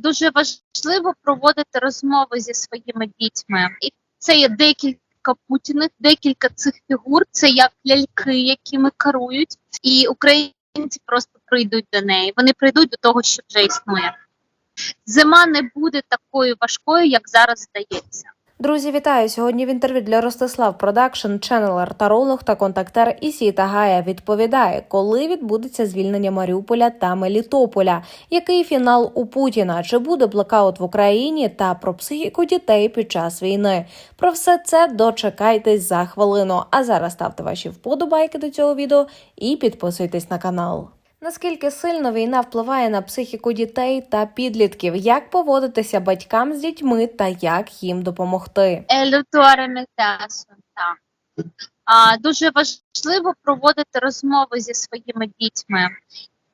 Дуже важливо проводити розмови зі своїми дітьми. І це є декілька путіних, декілька цих фігур. Це як ляльки, якими керують, і українці просто прийдуть до неї. Вони прийдуть до того, що вже існує. Зима не буде такою важкою, як зараз здається. Друзі, вітаю! Сьогодні в інтерв'ю для Ростислав Продакшн, ченелер, таролог та контактер Ісіта Гая відповідає, коли відбудеться звільнення Маріуполя та Мелітополя, який фінал у Путіна, чи буде блекаут в Україні та про психіку дітей під час війни. Про все це дочекайтесь за хвилину. А зараз ставте ваші вподобайки до цього відео і підписуйтесь на канал. Наскільки сильно війна впливає на психіку дітей та підлітків, як поводитися батькам з дітьми та як їм допомогти? Елютуаре А, дуже важливо проводити розмови зі своїми дітьми.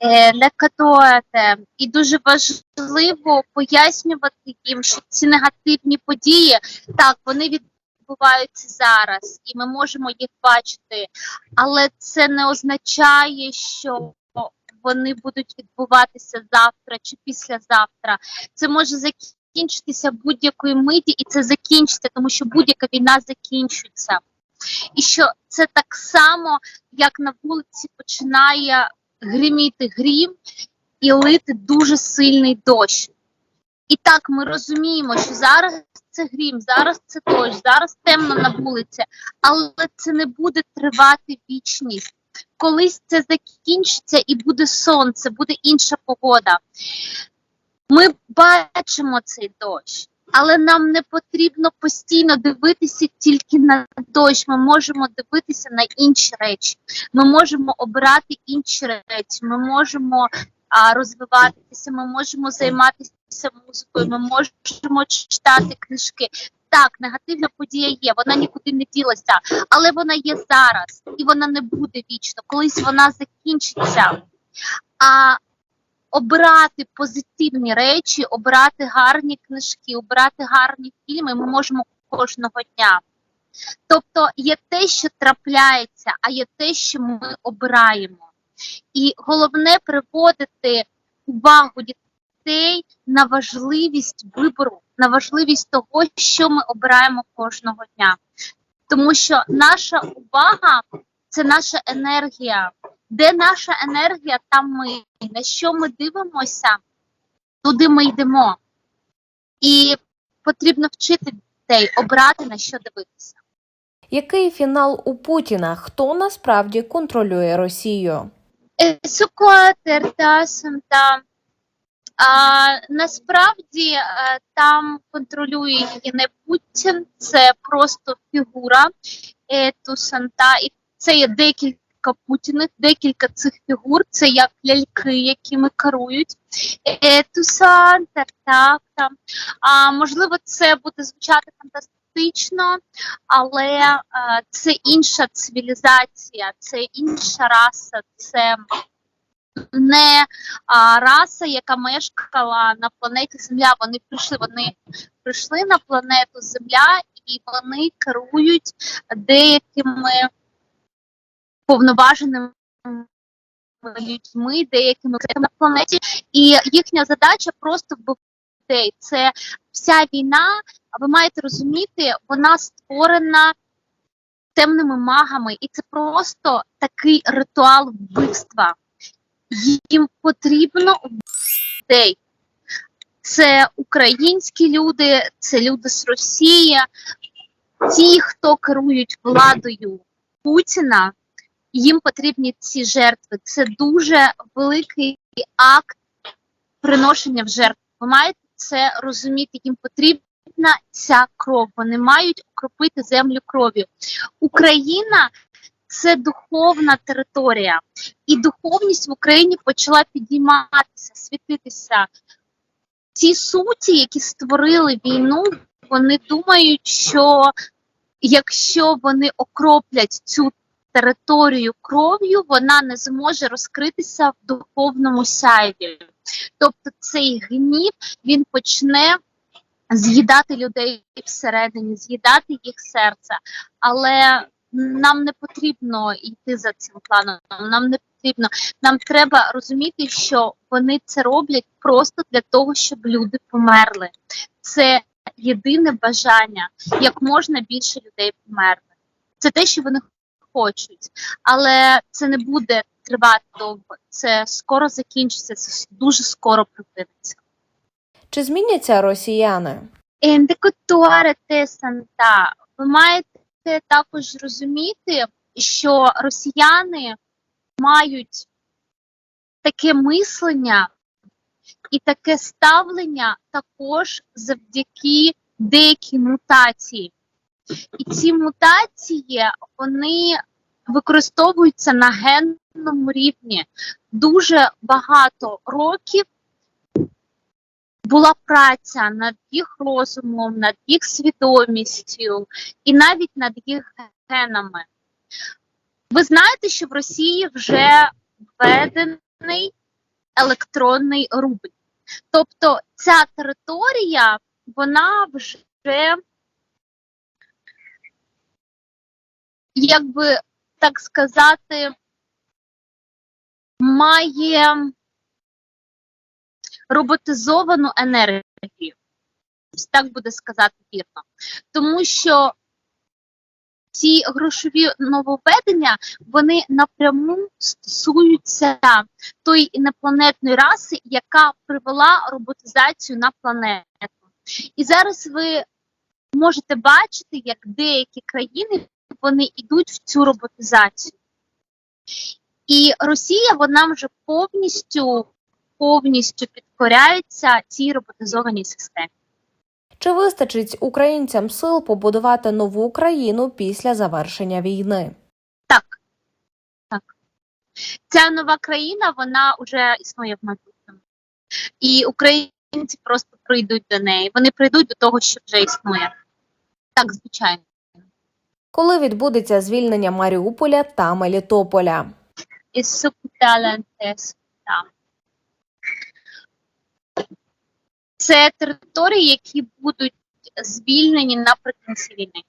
Е, лекатуати. І дуже важливо пояснювати їм, що ці негативні події, так, вони відбуваються зараз, і ми можемо їх бачити, але це не означає, що вони будуть відбуватися завтра чи післязавтра. Це може закінчитися будь-якої миті, і це закінчиться, тому що будь-яка війна закінчується. І що це так само, як на вулиці починає гриміти грім і лити дуже сильний дощ. І так ми розуміємо, що зараз це грім, зараз це дощ, зараз темно на вулиці, але це не буде тривати вічність. Колись це закінчиться і буде сонце, буде інша погода. Ми бачимо цей дощ, але нам не потрібно постійно дивитися тільки на дощ. Ми можемо дивитися на інші речі. Ми можемо обирати інші речі. Ми можемо а, розвиватися, ми можемо займатися музикою, ми можемо читати книжки. Так, негативна подія є, вона нікуди не ділася, але вона є зараз і вона не буде вічно. Колись вона закінчиться. А обрати позитивні речі, обрати гарні книжки, обрати гарні фільми ми можемо кожного дня. Тобто є те, що трапляється, а є те, що ми обираємо. І головне приводити увагу дітей на важливість вибору, на важливість того, що ми обираємо кожного дня. Тому що наша увага це наша енергія. Де наша енергія, там ми. На що ми дивимося, туди ми йдемо. І потрібно вчити дітей обрати на що дивитися. Який фінал у Путіна? Хто насправді контролює Росію? Е, Сукотер та Санта. А, насправді е, там контролює її не Путін, це просто фігура е, Тусанта, і це є декілька путіних, декілька цих фігур, це як ляльки, якими керують. Е, так там. А можливо, це буде звучати фантастично, але е, це інша цивілізація, це інша раса, це не а, раса, яка мешкала на планеті Земля. Вони прийшли, вони прийшли на планету Земля і вони керують деякими повноваженими людьми, деякими на планеті, і їхня задача просто вбивати людей. Це вся війна. Ви маєте розуміти, вона створена темними магами, і це просто такий ритуал вбивства їм потрібно людей. Це українські люди, це люди з Росії, ті, хто керують владою Путіна, їм потрібні ці жертви. Це дуже великий акт приношення в жертву. Ви маєте це розуміти, їм потрібна ця кров. Вони мають окропити землю кров'ю. Україна це духовна територія, і духовність в Україні почала підійматися, світитися. Ті суті, які створили війну, вони думають, що якщо вони окроплять цю територію кров'ю, вона не зможе розкритися в духовному сяйві. Тобто цей гнів він почне з'їдати людей всередині, з'їдати їх серце. Але нам не потрібно йти за цим планом. Нам не потрібно. Нам треба розуміти, що вони це роблять просто для того, щоб люди померли. Це єдине бажання, як можна більше людей померли. Це те, що вони хочуть, але це не буде тривати довго. Це скоро закінчиться, це дуже скоро припиниться. Чи зміняться росіяни? Індикатори те санта. Ви маєте також розуміти, що росіяни мають таке мислення і таке ставлення також завдяки деякій мутації. І ці мутації вони використовуються на генному рівні. Дуже багато років була праця над їх розумом, над їх свідомістю і навіть над їх генами. Ви знаєте, що в Росії вже введений електронний рубль. Тобто ця територія, вона вже, якби так сказати, має роботизовану енергію. Так буде сказати вірно. Тому що ці грошові нововведення вони напряму стосуються тої інопланетної раси, яка привела роботизацію на планету. І зараз ви можете бачити, як деякі країни вони йдуть в цю роботизацію. І Росія вона вже повністю повністю підкоряється цій роботизованій системі. Чи вистачить українцям сил побудувати нову Україну після завершення війни? Так. Так. Ця нова країна, вона вже існує в майбутньому. І українці просто прийдуть до неї. Вони прийдуть до того, що вже існує. Так, звичайно. Коли відбудеться звільнення Маріуполя та Мелітополя? Із субталентес. Так. Це території, які будуть звільнені наприкінці війни,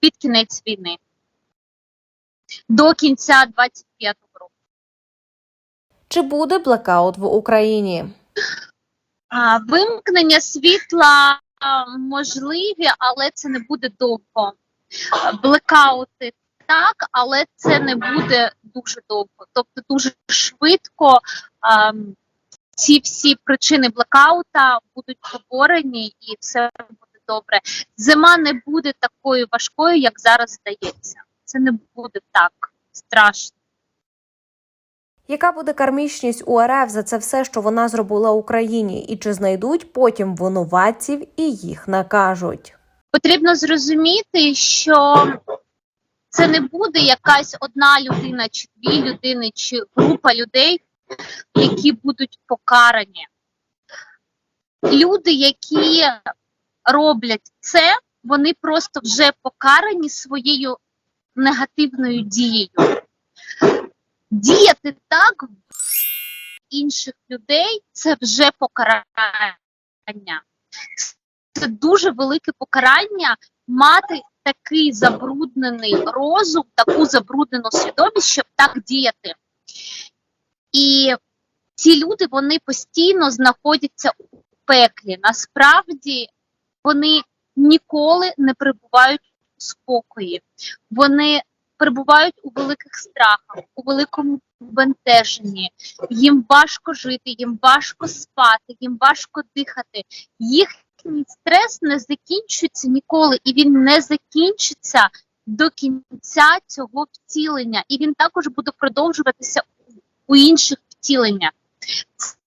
під кінець війни, до кінця 25-го року. Чи буде блекаут в Україні? А, вимкнення світла можливі, але це не буде довго. Блекаути так, але це не буде дуже довго. Тобто дуже швидко а, ці всі причини блекаута будуть поборені і все буде добре. Зима не буде такою важкою, як зараз здається. Це не буде так страшно. Яка буде кармічність у РФ за це все, що вона зробила Україні, і чи знайдуть потім винуватців і їх накажуть? потрібно зрозуміти, що це не буде якась одна людина, чи дві людини, чи група людей, які будуть покарані. Люди, які роблять це, вони просто вже покарані своєю негативною дією. Діяти так інших людей це вже покарання це дуже велике покарання мати такий забруднений розум, таку забруднену свідомість, щоб так діяти. І ці люди вони постійно знаходяться у пеклі. Насправді вони ніколи не перебувають у спокої. Вони перебувають у великих страхах, у великому бентеженні. Їм важко жити, їм важко спати, їм важко дихати. Їх їхній стрес не закінчується ніколи, і він не закінчиться до кінця цього втілення, і він також буде продовжуватися у інших втіленнях.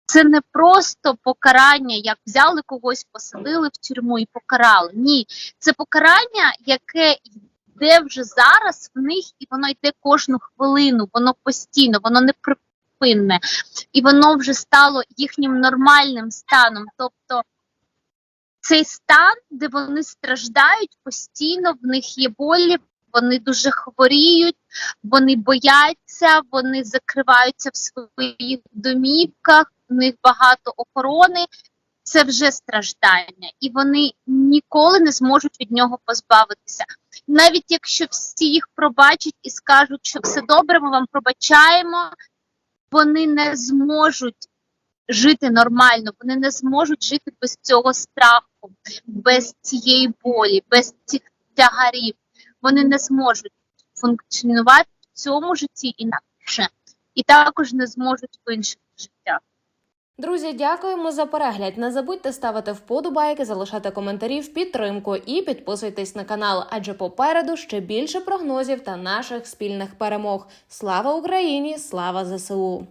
Це не просто покарання, як взяли когось, посадили в тюрму і покарали. Ні, це покарання, яке йде вже зараз в них, і воно йде кожну хвилину, воно постійно, воно не припинне, і воно вже стало їхнім нормальним станом. Тобто цей стан, де вони страждають постійно, в них є болі, вони дуже хворіють, вони бояться, вони закриваються в своїх домівках, в них багато охорони. це вже страждання, і вони ніколи не зможуть від нього позбавитися. Навіть якщо всі їх пробачать і скажуть, що все добре, ми вам пробачаємо, вони не зможуть жити нормально, вони не зможуть жити без цього страху, без цієї болі, без цих тягарів. Вони не зможуть функціонувати в цьому житті інакше, і також не зможуть в інших життях. Друзі, дякуємо за перегляд. Не забудьте ставити вподобайки, залишати коментарі в підтримку і підписуйтесь на канал, адже попереду ще більше прогнозів та наших спільних перемог. Слава Україні! Слава ЗСУ!